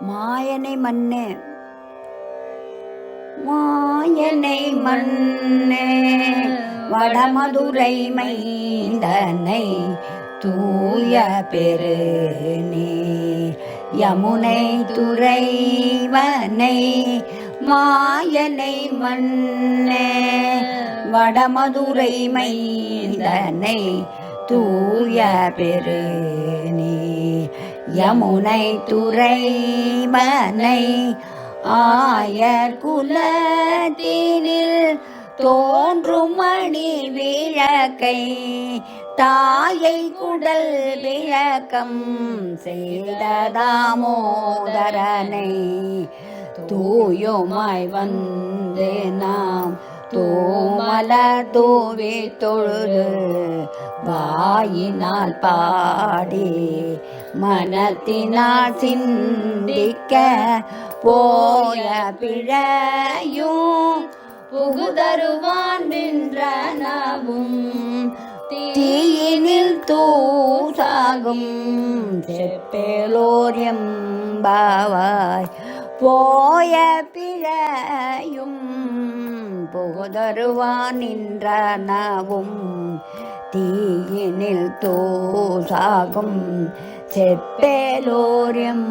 மாயனை மண்ணு மாயனை மண்ணே வடமதுரை மைந்தனை தூய பெரு யமுனை துறைவனை மாயனை மண்ணே வடமதுரை மைந்தனை தூய பெரு யமுனை துறைமனை ஆயர் குலத்தினில் தோன்றும் மணி விளக்கை தாயை குடல் விளக்கம் செய்த தாமோதரனை தூயுமாய் வந்து நாம் தூமலர் தூவி தொழுது வாயினால் பாடி மனத்தினால் சிந்திக்க போய பிழையும் புகுதருவான் நின்றனவும் தீயினில் தூசாகும் செப்பேலோரியம் பாவாய் போய பிழையும் புகுதருவான் நின்றனவும் தீயினில் தூசாகும் செப்பேலோரியம்